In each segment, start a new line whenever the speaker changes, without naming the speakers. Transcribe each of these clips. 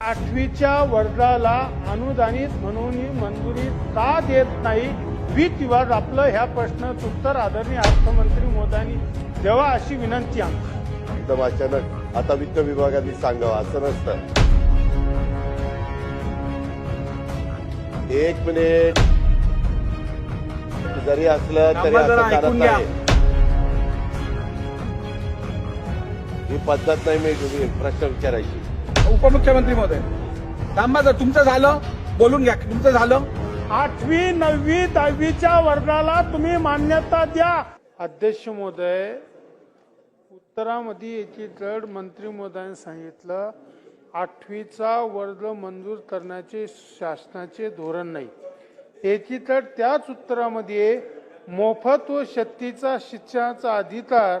आठवीच्या वर्गाला अनुदानित म्हणून मंजुरी का देत नाही वित विवाद आपलं ह्या प्रश्नाचं उत्तर आदरणीय अर्थमंत्री मोदांनी द्यावा अशी विनंती आमची
एकदम अचानक आता वित्त विभागाने सांगावं असं नसतं. एक मिनिट. जरी असलं तरी असं चालत. नाही. ही पद्धत नाही मी तुम्ही प्रश्न विचारायची.
उपमुख्यमंत्री महोदय थांबा जर तुमचं झालं बोलून घ्या तुमचं झालं.
आठवी नववी दहावीच्या वर्गाला तुम्ही मान्यता द्या. अध्यक्ष महोदय उत्तरामध्ये याची जड मंत्री महोदयाने सांगितलं आठवीचा वर्ग मंजूर करण्याचे शासनाचे धोरण नाही. याची तर त्याच उत्तरामध्ये मोफत व शक्तीचा शिक्षणाचा अधिकार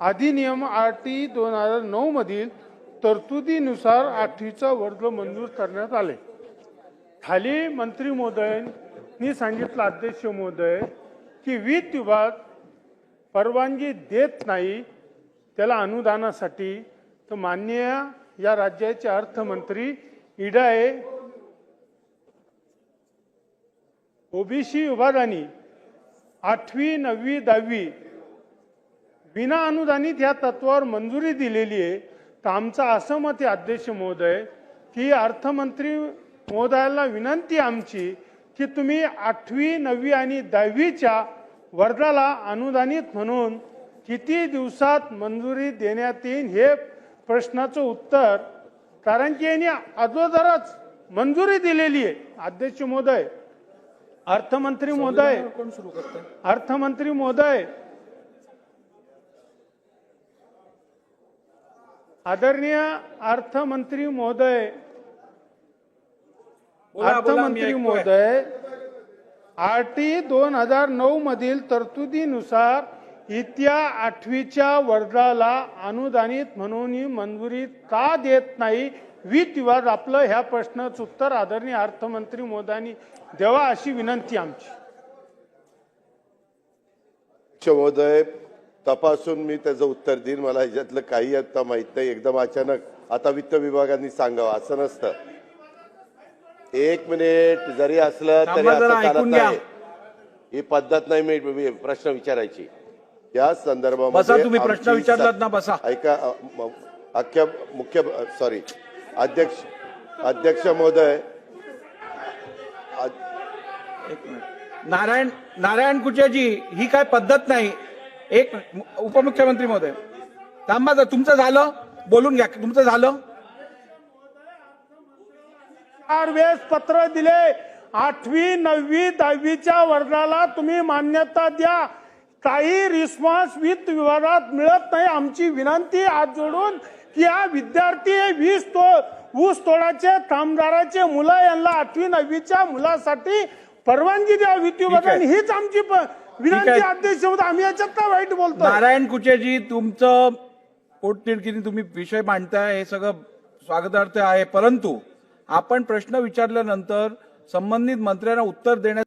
अधिनियम आर टी दोन हजार नऊ मधील तरतुदीनुसार आठवीचा वर्ग मंजूर करण्यात आले. खाली मंत्री महोदयांनी सांगितलं अध्यक्ष महोदय की वित्त विभाग परवानगी देत नाही त्याला अनुदानासाठी. तर माननीय या राज्याचे अर्थमंत्री इडाए ओबीसी विभागाने आठवी नववी दहावी विना अनुदानित या तत्वावर मंजुरी दिलेली आहे. तर आमचं असं मत आहे अध्यक्ष महोदय की अर्थमंत्री महोदयाला विनंती आमची की तुम्ही आठवी नववी आणि दहावीच्या वर्गाला अनुदानित म्हणून किती दिवसात मंजुरी देण्यात येईल हे प्रश्नाचं उत्तर कारण की यांनी अगोदरच मंजुरी दिलेली आहे. अध्यक्ष महोदय अर्थमंत्री महोदय अर्थमंत्री महोदय आदरणीय अर्थमंत्री महोदय अर्थमंत्री. महोदय आर टी दोन हजार नऊ मधील तरतुदीनुसार इत्या आठवीच्या वर्गाला अनुदानित म्हणून मंजुरी का देत नाही वित विवाद आपलं ह्या प्रश्नाचं उत्तर आदरणीय अर्थमंत्री मोदांनी द्यावा अशी विनंती आमची
महोदय तपासून मी त्याचं उत्तर देईन. मला ह्याच्यातलं काही आता माहीत नाही. एकदम अचानक आता वित्त विभागाने सांगावं. असं नसतं. एक मिनिट. जरी असलं तरी असं चालत. नाही ही पद्धत नाही मी प्रश्न विचारायची. या संदर्भामध्ये
बसा, तुम्ही प्रश्न विचारलात ना, बसा.
ऐका अ, म- अख्ख्या मुख्य सॉरी अध्यक्ष अध्यक्ष महोदय.
नारायण नारायण कुचेजी ही काय पद्धत नाही. एक. उपमुख्यमंत्री महोदय. थांबा जर तुमचं झालं? बोलून घ्या. तुमचं झालं?
चार वेळेस पत्र दिले. आठवी नववी दहावीच्या वर्गाला तुम्ही मान्यता द्या. काही रिस्पॉन्स वित्त विभागात मिळत नाही. आमची विनंती आज जोडून की या विद्यार्थी वीस तो ऊस तोडाचे कामगाराचे मुलं यांना आठवी नववीच्या मुलासाठी परवानगी द्या. वित्त विभागाने हीच आमची
आहे.
अध्यक्ष. आम्ही याच्यात काय वाईट बोलतो
नारायण कुचेजी तुमचं पोटतिडकीने तुम्ही विषय मांडताय हे सगळं स्वागतार्थ आहे परंतु आपण प्रश्न विचारल्यानंतर संबंधित मंत्र्यांना उत्तर देण्यात